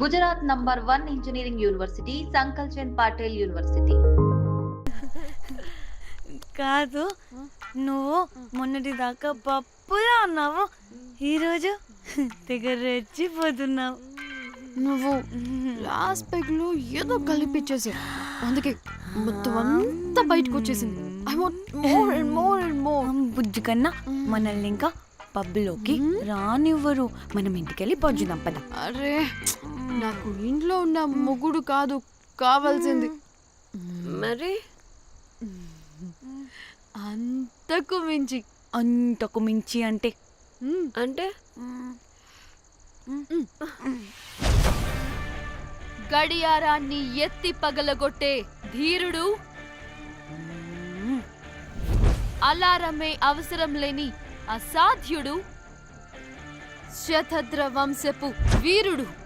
Gujarat number one engineering university Sankalchand Patel university. కాదు నువ్వు మొన్నటి దాకా పప్పులా ఉన్నావు. ఈరోజు తెగ రెచ్చిపోతున్నావు నువ్వు లాస్ట్ పెగ్లో ఏదో కలిపిచ్చేసావు. అందుకే మొత్తం అంతా బయటకు వచ్చేసింది I want more and more and more బుజ్జి కన్నా మనల్ని ఇంకా పబ్లోకి రానివ్వరు. మనం ఇంటికెళ్ళి పజ్జుదాం పద. అరే నాకు ఇంట్లో ఉన్న మొగుడు కాదు కావాల్సింది. మరి? అంతకు మించి. అంతకు మించి అంటే? అంటే? గడియారాన్ని ఎత్తి పగలగొట్టే ధీరుడు. అలారమే అవసరం లేని అసాధ్యుడు. శతద్ర వంశపు వీరుడు.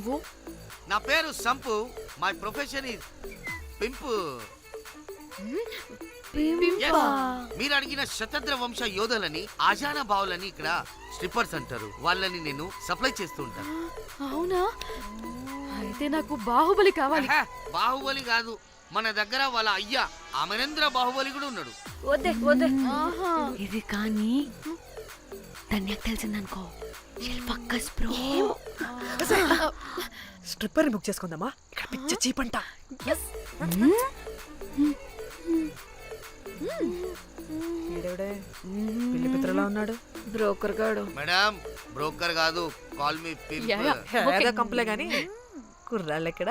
నువ్వు? నా పేరు Sampu. My profession is pimp. Yes. మీరు అడిగిన శతద్ర వంశ యోధులని ఆజానా బావులని ఇక్కడ స్ట్రిప్పర్స్ అంటారు. వాళ్ళని నేను సప్లై చేస్తూ ఉంటాను అవునా? అయితే నాకు బాహుబలి కావాలి. ఆహా, బాహుబలి కాదు. మన దగ్గర వాళ్ళ అయ్యా అమరేంద్ర బాహుబలి కూడా ఉన్నాడు. వద్దే వద్దే. ఆహా. ఇది కానీ ధన్యకు తెలిసిందనుకో. శిల్పక్కస్ బ్రో. స్ట్రిప్పర్ బుక్ చేసుకుందామా? ఇక్కడ పిచ్చ చీపంట. ఈడెవడే? పిల్లి పిత్రలా ఉన్నాడు. బ్రోకర్ గాడు. మేడం బ్రోకర్ కాదు కాల్ మీ కంపలే గాని కుర్రాళ్ళు ఎక్కడ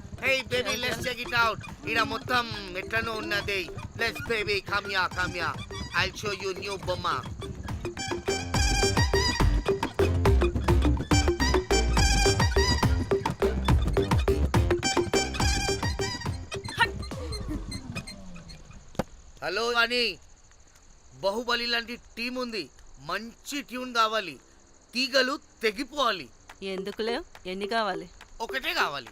Hey baby let's check it out ఇడ మొత్తం ఎట్లనో ఉన్నది లెట్స్ బేబీ కమ్యా కమ్యా ఐ షో యూ న్యూ బొమ్మ హలో అని బాహుబలి లాంటి టీం ఉంది మంచి ట్యూన్ కావాలి తీగలు తెగిపోవాలి ఎందుకులే ఎన్ని కావాలి ఒకటే కావాలి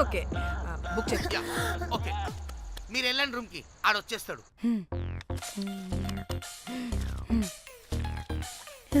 ఓకే బుక్ చేసి యా, ఓకే మీరు వెళ్ళండి రూమ్కి. ఆడొచ్చేస్తాడు ఏ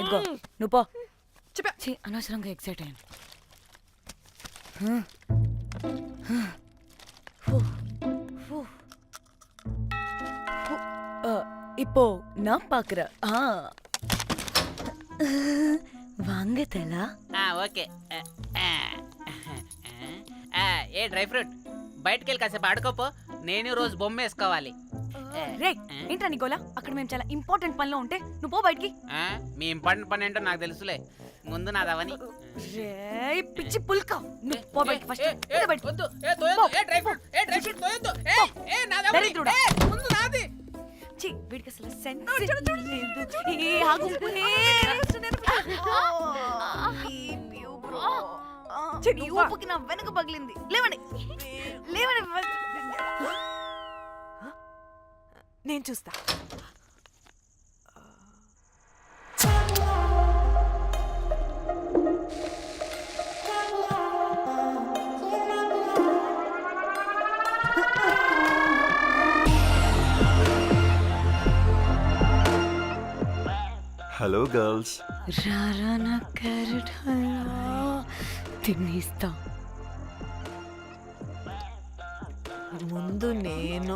ఇదిగో నువ్వు పో ఛీ, అనవసరంగా ఎక్సైట్ అయ్యాను இப்போ நான் பாக்குறேன் ஆ வாங்க தலா ఆ, ఓకే ఆ, ఆ, ఆ, ఏ డ్రై ఫ్రూట్ బయటికి వెళ్ళి కాసేపు ఆడుకోపో నేను రోజు బొమ్మ వేసుకోవాలి ఆ, రే ఏంట్రా నికోలా? అక్కడ మేము చాలా ఇంపార్టెంట్ పనిలో ఉంటే నువ్వు పో బయటికి. ఆ, మీ ఇంపార్టెంట్ పని ఏంటో నాకు తెలుసులే. ముందు నాదవని రే పిచ్చి పుల్క. నువ్వు పో బయటికి ఫస్ట్ ఏ, ఏ, బయటికి. వద్దు, ఏ, తోయొద్దు, ఏ, డ్రై ఫ్రూట్, ఏ, డ్రై ఫ్రూట్ తోయొద్దు, ఏ, ఏ, దరిద్రుడా. ఏ, ముందు నాది. ఛీ, వీడికి అసలు సెన్స్ లేదు. ఏ ఆగు ఏ, ఊపుకి నా వెనక పగిలింది. లేవండి. లేవండి నేను చూస్తా. హలో గర్ల్స్ రారా నా క్యారెట్ హల్వా తినేస్తా. ముందు నేను.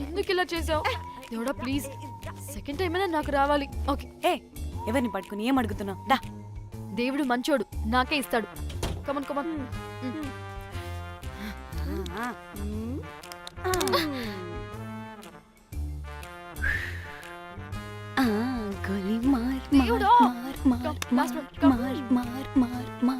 ఎందుకు ఇలా చేసావు? దేవుడా ప్లీజ్ సెకండ్ టైం అయినా నాకు రావాలి. ఓకే ఏ ఎవరిని పట్టుకుని ఏం అడుగుతున్నావు? దా. దేవుడు మంచోడు. నాకే ఇస్తాడు. కమన్ కమన్ ఆ, గోలి మార్ దేవుడా! మార్ మార్ మార్ one, come. మార్ మార్ మార్ మార్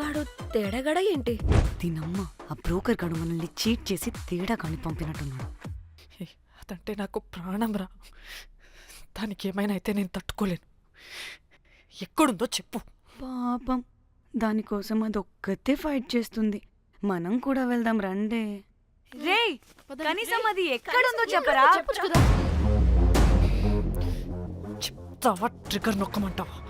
వాడు తేడగడ ఏంటి? దీనమ్మ ఆ బ్రోకర్ గడు మనల్ని చీట్ చేసి తేడా కాని పంపినట్టున్నాడు. హే, అదంటే నాకు ప్రాణం రా దానికి ఏమైనా అయితే నేను తట్టుకోలేను. ఎక్కడుందో చెప్పు. పాపం దానికోసం అది ఒక్కతే ఫైట్ చేస్తుంది. మనం కూడా వెళ్దాం రండే. రే. కనీసం అది ఎక్కడుందో చెప్పరా? చెప్తావా ట్రిగర్ నొక్కమంటావా?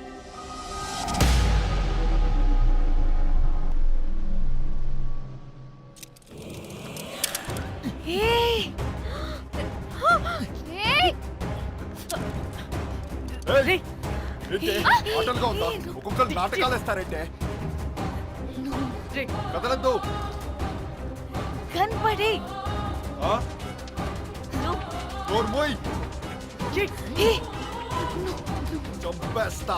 వేస్తారంటే? రేయ్, కదలద్దు. కనపడే. చంపేస్తా.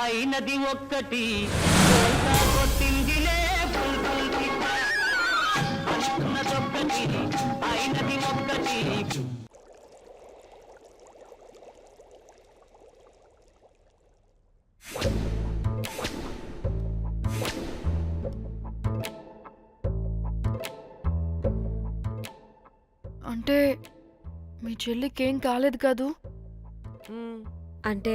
అయినది ఒక్కటి. అయినది ఒక్కటి. అంటే మీ చెల్లికి ఏం కాలేదు కాదు? అంటే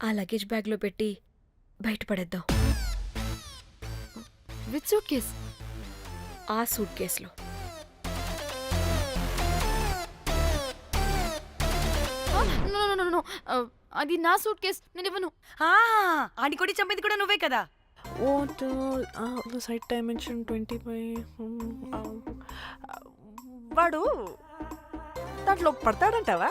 ఆ లగేజ్ బ్యాగ్లో పెట్టి బయటపడేద్దాం. విత్ సూట్ కేస్ ఆ సూట్ కేసులో అది నా సూట్ కేస్ నేను ఇవ్వను. ఆడి కొడి చంపేది కూడా నువ్వే కదా. సైట్ డైమెన్షన్ ట్వంటీ ఫైవ్ వాడు దాంట్లో పడతాడంటావా?